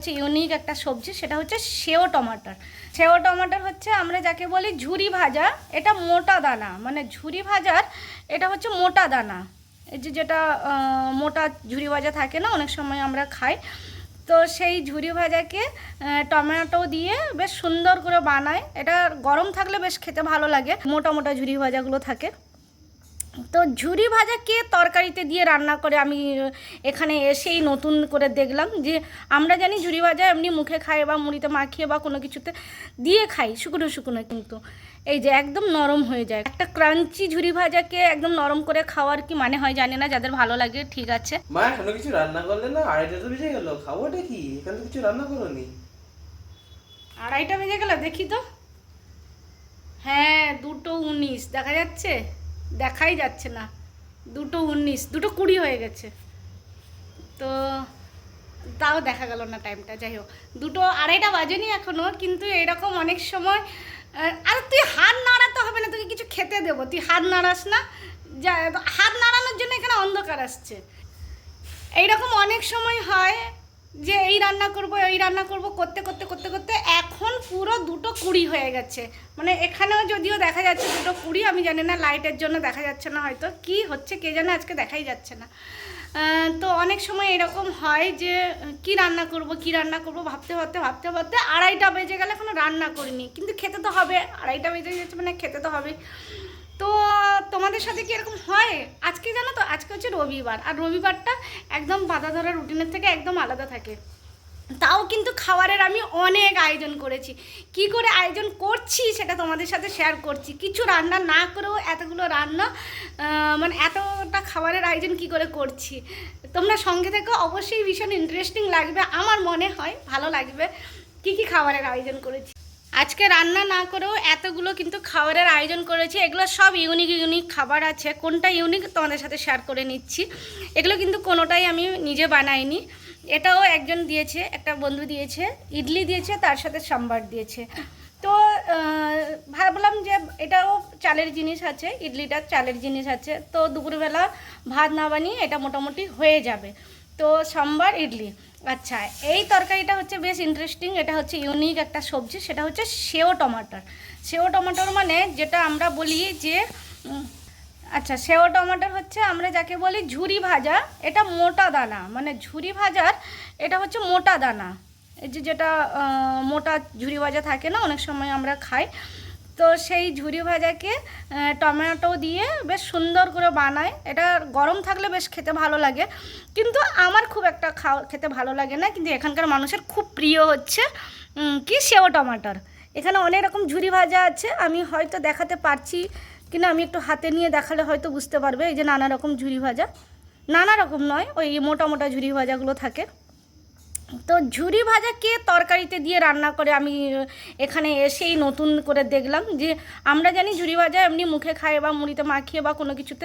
হচ্ছে ইউনিক একটা সবজি, সেটা হচ্ছে সেও টমাটার। সেও টমাটার হচ্ছে আমরা যাকে বলি ঝুরি ভাজা, এটা মোটা দানা। মানে ঝুরি ভাজার এটা হচ্ছে মোটা দানা। এই যে যেটা মোটা ঝুরি ভাজা থাকে না, অনেক সময় আমরা খাই। তো সেই ঝুরি ভাজাকে টমেটো দিয়ে বেশ সুন্দর করে বানায়। এটা গরম থাকলে বেশ খেতে ভালো লাগে। মোটা মোটা ঝুরি ভাজাগুলো থাকে। তো ঝুরি ভাজা কে তরকারিতে দিয়ে রান্না করে আমি এখানে এসেই নতুন করে দেখলাম যে আমরা জানি ঝুরি ভাজা এমনি মুখে খাই বা মুড়িতে মাখিয়ে বা কোনো কিছুতে দিয়ে খাই শুকনো শুকনো কিন্তু। এই যে একদম নরম হয়ে যায়। একটা ক্রাঞ্চি ঝুরি ভাজাকে একদম নরম করে খাওয়ার কি মানে হয় জানি না যাদের ভালো লাগে ঠিক আছে। মা এখনও কিছু রান্না করলে না আড়াইটা তো বেজে গেল খাবোটা কি এখানে তো কিছু রান্না করোনি। আড়াইটা বেজে গেল দেখি তো। হ্যাঁ দুটো উনিশ দেখা যাচ্ছে? দেখাই যাচ্ছে না। দুটো উনিশ, দুটো কুড়ি হয়ে গেছে। তো তাও দেখা গেল না টাইমটা যাই হোক। দুটো আড়াইটা বাজেনি এখনও কিন্তু এরকম অনেক সময় আরে তুই হাত নাড়াতে হবে না, তোকে কিছু খেতে দেবো। তুই হাত নাড়াস না, যা, হাত নাড়ানোর জন্য এখানে অন্ধকার আসছে। এইরকম অনেক সময় হয় যে এই রান্না করব, এই রান্না করব, করতে করতে করতে করতে এখন পুরো দুটো কুড়ি হয়ে গেছে। মানে এখানেও যদিও দেখা যাচ্ছে দুটো কুড়ি, আমি জানি না, লাইটের জন্য দেখা যাচ্ছে না হয়তো। কি হচ্ছে কে জানে, আজকে দেখাই যাচ্ছে না। তো অনেক সময় এরকম হয় যে, কি রান্না করব, কি রান্না করব, ভাবতে ভাবতে ভাবতে ভাবতে আড়াইটা বেজে গেলে এখনও রান্না করিনি। কিন্তু খেতে তো হবে, আড়াইটা বেজে গেছে মানে খেতে তো হবে তো তোমাদের সাথে কি এরকম হয়? আজকে জানো তো? আজকে হচ্ছে রবিবার। আর রবিবারটা একদম বাধা ধরা রুটিনের থেকে একদম আলাদা থাকে। তাও কিন্তু খাবারের আমি অনেক আয়োজন করেছি। কি করে আয়োজন করছি সেটা তোমাদের সাথে শেয়ার করছি। কিছু রান্না না করেও এতগুলো রান্না মানে এতটা খাবারের আয়োজন কি করে করছি? তোমরা সঙ্গে থেকে। অবশ্যই ভীষণ ইন্টারেস্টিং লাগবে। আমার মনে হয় ভালো লাগবে। কি কি খাবারের আয়োজন করেছি? আজকে রান্না না করেও এতগুলো কিন্তু খাবারের আয়োজন করেছি। এগুলো সব ইউনিক ইউনিক খাবার আছে। কোনটা ইউনিক তোমাদের সাথে শেয়ার করে নিচ্ছি। এগুলো কিন্তু কোনোটাই আমি নিজে বানাইনি। এটাও একজন দিয়েছে, একটা বন্ধু দিয়েছে, ইডলি দিয়েছে, তার সাথে সাম্বার দিয়েছে। তো ভাবলাম যে এটাও চালের জিনিস আছে ইডলিটা চালের জিনিস আছে। তো দুপুরবেলা ভাত না বানিয়ে এটা মোটামুটি হয়ে যাবে। তো সোমবার ইডলি। আচ্ছা এই তরকারিটা হচ্ছে বেশ ইন্টারেস্টিং এটা হচ্ছে ইউনিক একটা সবজি, সেটা হচ্ছে সেও টমাটার। সেও টমাটোর মানে যেটা আমরা বলি যে আচ্ছা সেও টমাটার হচ্ছে আমরা যাকে বলি ঝুরি ভাজা, এটা মোটা দানা। মানে ঝুরি ভাজার, এটা হচ্ছে মোটা দানা। এই যে যেটা মোটা ঝুরি ভাজা থাকে না, অনেক সময় আমরা খাই। তো সেই ঝুরি ভাজাকে টমেটো দিয়ে বেশ সুন্দর করে বানায়। এটা গরম থাকলে বেশ খেতে ভালো লাগে। কিন্তু আমার খুব একটা খাওয়া খেতে ভালো লাগে না। কিন্তু এখানকার মানুষের খুব প্রিয় হচ্ছে কি সেও টমাটার। এখানে অনেক রকম ঝুরি ভাজা আছে। আমি হয়তো দেখাতে পারছি কিন্তু আমি একটু হাতে নিয়ে দেখালে হয়তো বুঝতে পারবে। এই যে নানা রকম ঝুরি ভাজা। নানা রকম নয়, ওই মোটা মোটা ঝুরি ভাজাগুলো থাকে। তো ঝুরি ভাজা কে তরকারিতে দিয়ে রান্না করে আমি এখানে এসেই নতুন করে দেখলাম যে আমরা জানি ঝুরি ভাজা এমনি মুখে খাই বা মুড়িতে মাখিয়ে বা কোনো কিছুতে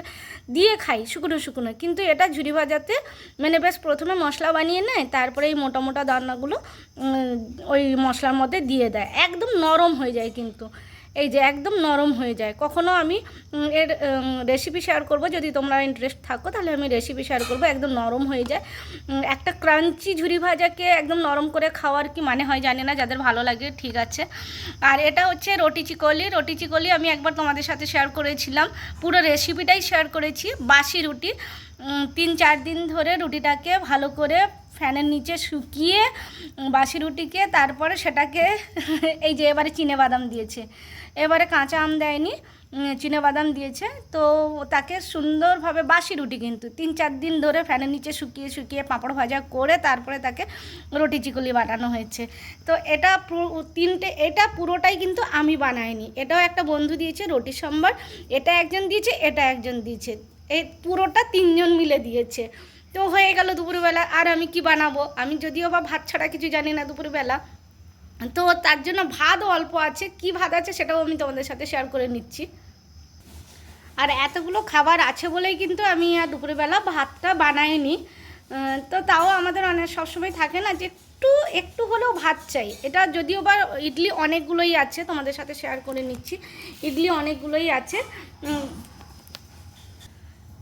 দিয়ে খাই শুকনো শুকনো। কিন্তু এটা ঝুরি ভাজাতে মানে বেশ প্রথমে মশলা বানিয়ে নেয়, তারপরে এই মোটা মোটা দানাগুলো ওই মশলার মধ্যে দিয়ে দেয়। একদম নরম হয়ে যায় কিন্তু। এই যে একদম নরম হয়ে যায়। কখনো আমি এর রেসিপি শেয়ার করব, যদি তোমরা ইন্টারেস্ট থাকো, তাহলে আমি রেসিপি শেয়ার করব, একদম নরম হয়ে যায়। একটা ক্রাঞ্চি ঝুরি ভাজাকে একদম নরম করে খাওয়ার কি মানে হয় জানি না, যাদের ভালো লাগে ঠিক আছে। আর এটা হচ্ছে রুটি চিকলি রুটি চিকলি আমি একবার তোমাদের সাথে শেয়ার করেছিলাম, পুরো রেসিপিটাই শেয়ার করেছি, বাসি রুটি। তিন চার দিন ধরে রুটিটাকে ভালো করে ফ্যানের নিচে শুকিয়ে বাসি রুটিকে তারপরে সেটাকে, এই যে এবারে চিনে বাদাম দিয়েছে। এবারে কাঁচা আম দেয়নি বাদাম দিয়েছে। তো তাকে সুন্দরভাবে বাসি রুটি কিন্তু, তিন চার দিন ধরে ফ্যানের নিচে শুকিয়ে শুকিয়ে পাঁপড় ভাজা করে তারপরে তাকে রুটি চিকুলি বানানো হয়েছে। তো এটা তিনটে, এটা পুরোটাই কিন্তু আমি বানাইনি। এটাও একটা বন্ধু দিয়েছে রুটি সম্বার, এটা একজন দিয়েছে, এটা একজন দিয়েছে। এই পুরোটা তিনজন মিলে দিয়েছে। তো হয়ে গেল দুপুরবেলা, আর আমি কি বানাবো? আমি যদিও বা ভাত ছাড়া কিছু জানি না দুপুরবেলা। তো তার জন্য ভাত অল্প আছে। কি ভাত আছে সেটাও আমি তোমাদের সাথে শেয়ার করে নিচ্ছি। আর এতগুলো খাবার আছে বলেই কিন্তু আমি আর দুপুরবেলা ভাতটা বানাইনি। তো তাও আমাদের অনেক সবসময় থাকে না যে একটু একটু হলেও ভাত চাই। এটা যদিও বা ইডলি অনেকগুলোই আছে, তোমাদের সাথে শেয়ার করে নিচ্ছি। ইডলি অনেকগুলোই আছে।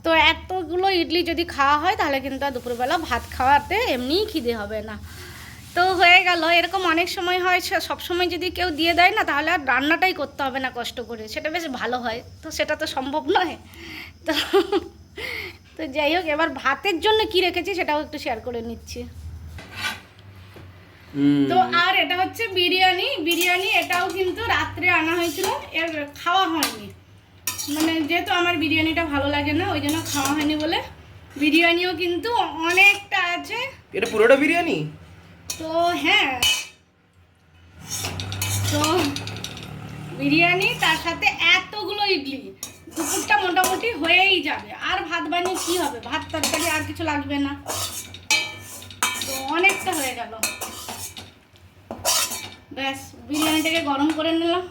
তো এতগুলো ইডলি যদি খাওয়া হয় তাহলে কিন্তু আর দুপুরবেলা ভাত খাওয়াতে এমনিই খিদে হবে না। তো হয়ে গেল। এরকম অনেক সময় হয় সব সময় যদি কেউ দিয়ে দেয় না তাহলে আর রান্নাটাই করতে হবে না কষ্ট করে। সেটা বেশ ভালো হয়। তো সেটা তো সম্ভব নয়। তো তো যাই হোক এবার ভাতের জন্য কি রেখেছি সেটাও একটু শেয়ার করে নিচ্ছি। তো আর এটা হচ্ছে বিরিয়ানি। বিরিয়ানি এটাও কিন্তু রাত্রে আনা হয়েছিল। এর খাওয়া হয়নি। মানে যেহেতু আমার বিরিয়ানিটা ভালো লাগে না ওই জন্য খাওয়া হয়নি বলে। বিরিয়ানিও কিন্তু অনেকটা আছে। এটা পুরোটা বিরিয়ানি? তো হ্যাঁ। তো বিরিয়ানি, তার সাথে এতগুলো ইডলি, দুপুরটা মোটামুটি হয়েই যাবে। আর ভাত বানিয়ে কি হবে? ভাত তরকারি আর কিছু লাগবে না। তো অনেকটা হয়ে গেল। ব্যাস, বিরিয়ানিটাকে গরম করে নিলাম।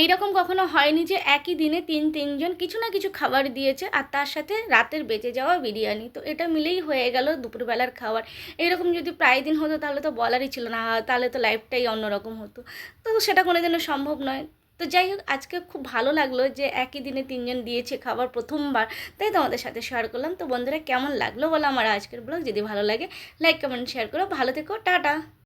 এইরকম কখনো হয়নি যে একই দিনে তিন, তিনজন কিছু না কিছু খাবার দিয়েছে আর তার সাথে রাতের বেঁচে যাওয়া বিরিয়ানি। তো এটা মিলেই হয়ে গেল দুপুরবেলার খাবার। এরকম যদি প্রায় দিন হতো তাহলে তো বলারই ছিল না তাহলে তো লাইফটাই অন্যরকম হতো। তো সেটা কোনোদিনও সম্ভব নয়। তো যাই হোক, আজকে খুব ভালো লাগল যে একই দিনে তিনজন দিয়েছে খাবার প্রথমবার। তাই তোমাদের সাথে শেয়ার করলাম। তো বন্ধুরা, কেমন লাগল বলো আমার আজকের ব্লগ যদি ভালো লাগে লাইক কমেন্ট শেয়ার করো। ভালো থেকো, টাটা!